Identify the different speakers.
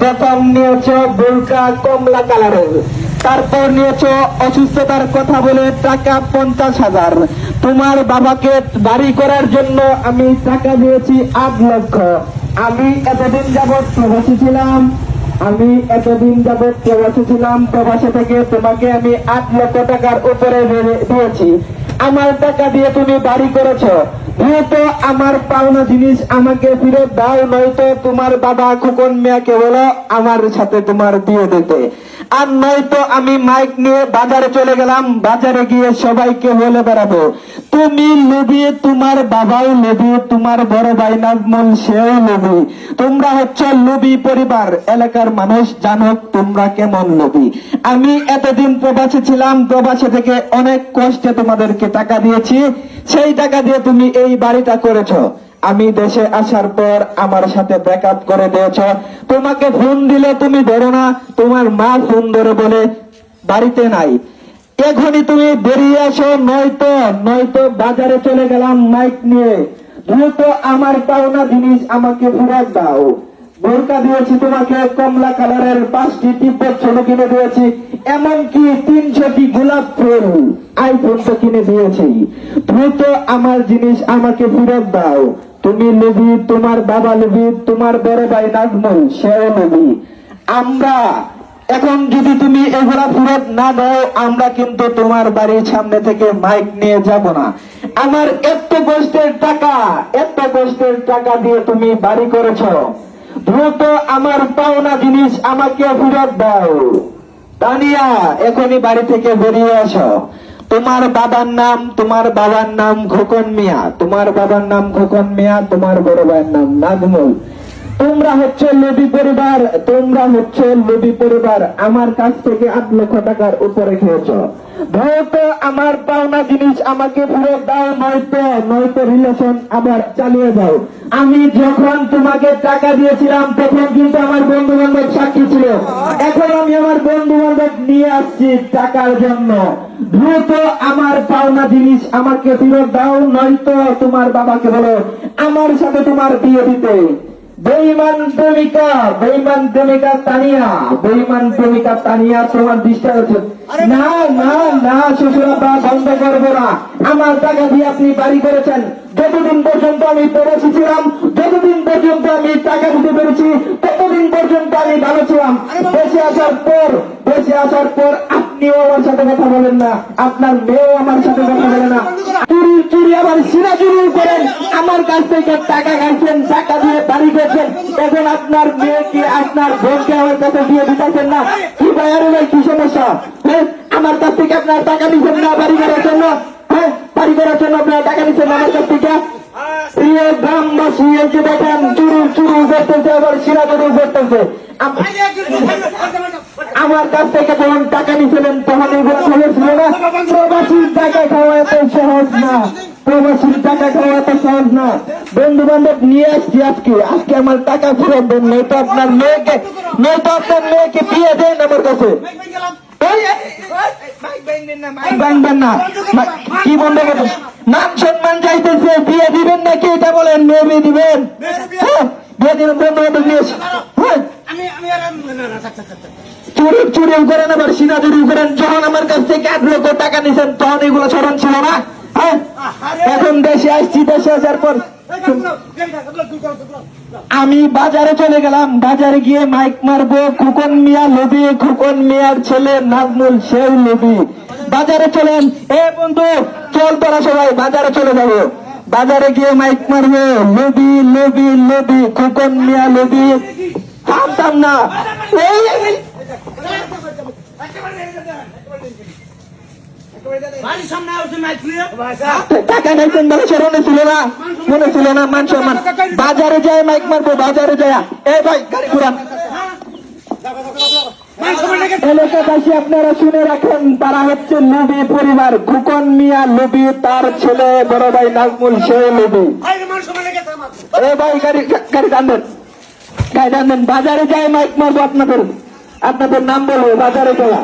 Speaker 1: প্রথম নিয়েছ বোরকা কমলা কালারের। তারপর নিয়েছ অসুস্থতার কথা বলে টাকা পঞ্চাশ হাজার। তোমার বাবাকে বাড়ি করার জন্য আমি টাকা দিয়েছি আট লক্ষ। আমি এতদিন যাবৎ প্রবাসী ছিলাম। আমি এতদিন যাবৎ প্রবাসী ছিলাম। প্রবাসী থেকে তোমাকে আমি আট লক্ষ টাকার উপরে দিয়েছি। আমার টাকা দিয়ে তুমি বাড়ি করেছ। যেহেতু আমার পাওনা জিনিস আমাকে ফিরত দাও, নয়তো তোমার বাবা খোকন মিয়াকে বলো, আমার সাথে তোমার দিয়ে দিতে। আর নয়তো আমি মাইক নিয়ে বাজারে চলে গেলাম, বাজারে গিয়ে সবাইকে বলে বেড়াবো, তুমি লোভি, তোমার বাবাও লোভি, তোমার বড় ভাই নাজমুল, সেও লোভি। তোমরা হচ্ছে লোভি পরিবার, এলাকার মানুষ জানো তোমরা কেমন লোভি। আমি এতদিন প্রবাসে ছিলাম, প্রবাসী থেকে অনেক কষ্টে তোমাদেরকে টাকা দিয়েছি, সেই টাকা দিয়ে তুমি এই বাড়িটা করেছ। আমি দেশে আসার পর আমার সাথে ব্যাকআপ করে দিয়েছ। তোমাকে ফোন দিলে তুমি ধরো না। তোমার মা ফোন ধরে বলে, বাড়িতে নাই। এখনই তুমি বেরিয়ে আসো নয়তো নয়তো বাজারে চলে গেলাম মাইক নিয়ে। দ্রুত আমার পাওনা জিনিস আমাকে ফেরত দাও। বোরকা দিয়েছি তোমাকে কমলা কালারের পাঁচটি টিপের ছোট কিনে দিয়েছি, এমনকি তিনশোটি গোলাপ ফুল আইফোন তো কিনে দিয়েছি। দ্রুত আমার জিনিস আমাকে ফেরত দাও। তুমি লবি তোমার বাবা লবি তোমার বড় ভাই নাজমুল, সেও লবি আমরা, এখন যদি তুমি এগুলা ফেরত না দাও, আমরা কিন্তু তোমার বাড়ির সামনে থেকে মাইক নিয়ে যাব না। আমার এত কষ্টের টাকা, এত কষ্টের টাকা দিয়ে তুমি বাড়ি করেছ। দ্রুত আমার পাওনা জিনিস আমাকে ফেরত দাও। তানিয়া এখনই বাড়ি থেকে বেরিয়ে আসো তোমার বাবার নাম, তোমার বাবার নাম খোকন মিয়া। তোমার বাবার নাম খোকন মিয়া, তোমার বড় ভাইয়ের নাম নাজমুল। তোমরা হচ্ছে লবি পরিবার, তোমরা হচ্ছে লবি পরিবার। আমার কাছ থেকে আট লক্ষ টাকার উপরে খেয়েছ। নয়তো আমার পাওনা জিনিস আমাকে ফেরত দাও, নয়তো নয়তো রিলেশন আবার চালিয়ে দাও আমি যখন তোমাকে টাকা দিয়েছিলাম, তখন কিন্তু আমার বন্ধু বান্ধব সাক্ষী ছিল। এখন আমি আমার বন্ধু বান্ধব নিয়ে আসছি টাকার জন্য। দ্রুত আমার পাওনা জিনিস আমাকে ফেরত দাও, নয়তো তোমার বাবাকে বলো, আমার সাথে তোমার বিয়ে দিতে। বেইমান প্রেমিকা বেইমান প্রেমিকা তানিয়া বেইমান প্রেমিকা তানিয়া তোমার দৃষ্টি হচ্ছে না। না না শ্বশুরাবা বন্ধ করব না। আমার টাকা দিয়ে আপনি বাড়ি করেছেন। যতদিন পর্যন্ত আমি প্রবাসী ছিলাম যতদিন পর্যন্ত আমি টাকা দিতে পেরেছি ততদিন পর্যন্ত আমি ভালো ছিলাম। দেশে আসার পর দেশে আসার পর আপনিও আমার সাথে কথা বলেন না। আপনার মেয়েও আমার সাথে কথা বলে না। চুরি চুরি আবার সিনা চুরি করেন। আমার কাছ থেকে টাকা খাইছেন টাকা দিয়ে বাড়ি করছেন এখন আপনার মেয়েকে আপনার বোনকে আমার কাছে দিয়ে দিতেছেন না? কি ভাই, আরে ভাই, কি সমস্যা? হ্যাঁ আমার কাছ থেকে আপনার টাকা নিচ্ছেন না বাড়ি করার জন্য? হ্যাঁ বাড়ি করার জন্য আপনার টাকা নিচ্ছেন আমার কাছ থেকে? প্রিয় গ্রামবাসী, এই দেখেন, চুরু চুরু করতেছে, আবার সিনা চুরু করতেছে। আমার কাছ থেকে যখন টাকা নিয়েছিলেন তখন এগুলো সহজ ছিল না? প্রবাসীর টাকা খাওয়া এত সহজ না। প্রবাসীর টাকা খাওয়া এত সহজ না। বন্ধু বান্ধব নিয়ে আসছি আজকে। আজকে আমার টাকা ফেরত দেন নয়তো আপনার মেয়েকে নয়তো আপনার মেয়েকে বিয়ে দেন আমার কাছে। কি বন্ধ করবেন নাম সম্মান চাইতেছে বিয়ে দিবেন নাকি এটা বলেন মেয়ে বিয়ে দিবেন? হ্যাঁ, বিয়ে দিবেন বন্ধু বান্ধব নিয়ে হ্যাঁ। চুরি চুরি করেন আবার সিনা চুরি করেন যখন আমার কাছ থেকে এক লক্ষ টাকা নিছেন তখন এগুলো স্মরণ ছিল না? এখন দেশে আসছি দেশে আসার পর আমি বাজারে চলে গেলাম বাজারে গিয়ে মাইক মারবো খুকন মিয়া লবি খুকন মিয়ার ছেলে নাজমুল সেও লবি বাজারে চলেন এ বন্ধু চল তোরা সবাই বাজারে চলে যাব বাজারে গিয়ে মাইক মারবো লবি লবি লবি খুকন মিয়া লবি থামতাম না এই, বলে না মনে না মান সম্মান। বাজারে যায় মাইক মারবো বাজারে যায়। এই ভাই গাড়ি ঘুরান। এলাকাবাসী আপনারা শুনে রাখেন তারা হচ্ছে লুবি পরিবার। খুকন মিয়া লুবি তার ছেলে বড় ভাই নাজমুল সে লুবি। এ ভাই গাড়ি গাড়ি টানবেন গাড়ি টানবেন বাজারে যায় মাইক মারবো আপনাদের। আপনাদের নাম বলব বাজারে যাওয়া